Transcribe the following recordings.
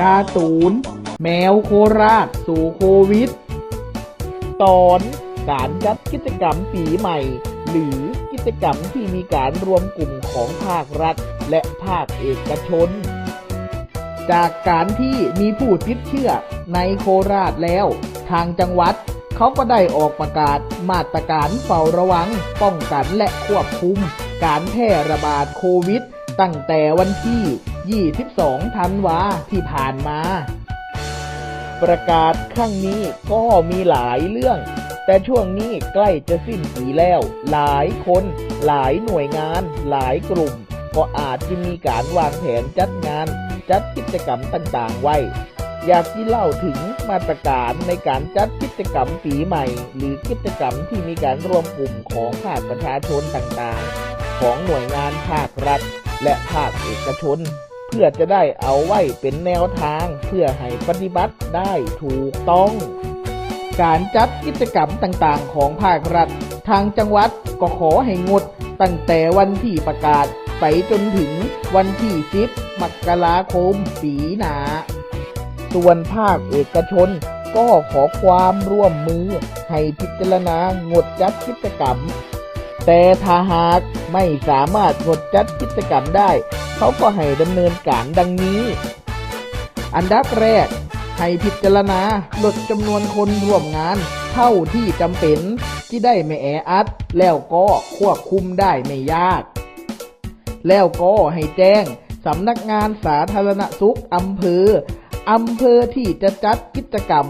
การ์ตูน แมวโคราช สู่โควิด ตอนการจัดกิจกรรมปีใหม่ หรือกิจกรรมที่มีการรวมกลุ่มของภาครัฐ และภาคเอกชน จากการที่มีผู้ติดเชื้อในโคราชแล้ว ทางจังหวัดเขาก็ได้ออกประกาศมาตรการเฝ้าระวัง ป้องกันและควบคุม การแพร่ระบาดโควิด ตั้งแต่วันที่ 22 ธันวาที่ผ่านมา ประกาศครั้งนี้ก็มีหลายเรื่อง แต่ช่วงนี้ใกล้จะสิ้นปีแล้ว หลายคน หลายหน่วยงาน หลายกลุ่ม ก็อาจจะมีการวางแผนจัดงาน จัดกิจกรรมต่างๆ ไว้ อยากที่เล่าถึงมาตรการในการจัดกิจกรรมปีใหม่ หรือกิจกรรมที่มีการรวมกลุ่มของภาคประชาชนต่างๆ ของหน่วยงานภาครัฐและภาคเอกชน พื่อจะได้เอาไว้เป็นแนวทางเพื่อให้ปฏิบัติได้ถูกต้อง การจัดกิจกรรมต่างๆ ของภาครัฐ ทางจังหวัดก็ขอให้งด ตั้งแต่วันที่ประกาศไปจนถึงวันที่10มกราคมปีหนา ส่วนภาคเอกชนก็ขอความร่วมมือให้พิจารณางดจัดกิจกรรม แต่ถ้าหากไม่สามารถงดจัดกิจกรรมได้ เขาก็ให้ดำเนินการดังนี้ อันดับแรก ให้พิจารณาลดจำนวนคนร่วมงาน เท่าที่จำเป็นที่ได้ไม่แออัด แล้วก็ควบคุมได้ไม่ยาก แล้วก็ให้แจ้งสำนักงานสาธารณสุขอำเภออำเภอที่จะจัดกิจกรรม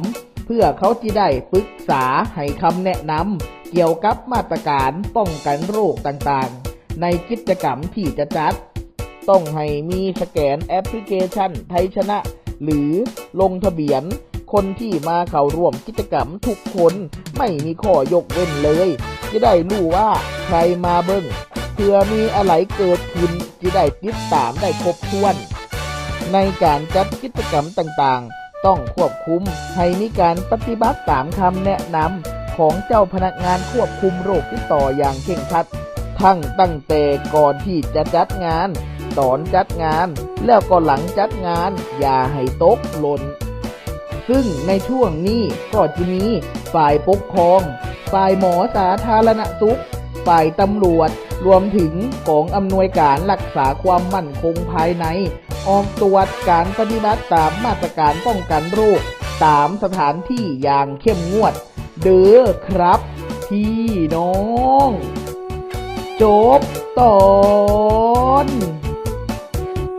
เพื่อเขาจะได้ปรึกษาให้คำแนะนำเกี่ยวกับมาตรการป้องกันโรคต่างๆ ในกิจกรรมที่จะจัด ต้องให้มีสแกนแอปพลิเคชันไทยชนะ หรือลงทะเบียน คนที่มาเข้าร่วมกิจกรรมทุกคนไม่มีข้อยกเว้นเลย จะได้รู้ว่าใครมาเบิ้งเพื่อมีอะไรเกิดขึ้นจะได้ติดตามได้ครบถ้วน ในการจัดกิจกรรมต่างๆ ต้องควบคุมให้มีการปฏิบัติตามคำแนะนำของเจ้าพนักงานควบคุมโรคติดต่ออย่างเคร่งครัด ทั้งตั้งแต่ก่อนที่จะจัดงาน ตอนจัดงาน แล้วก็หลังจัดงาน อย่าให้ตกหล่น ซึ่งในช่วงนี้ก็จะมีฝ่ายปกครอง ฝ่ายหมอสาธารณสุข ฝ่ายตำรวจ รวมถึงกองอำนวยการรักษาความมั่นคงภายใน ออกตรวจการปฏิบัติตามมาตรการป้องกันโรค ตามสถานที่อย่างเข้มงวด เด้อครับ พี่น้อง จบตอน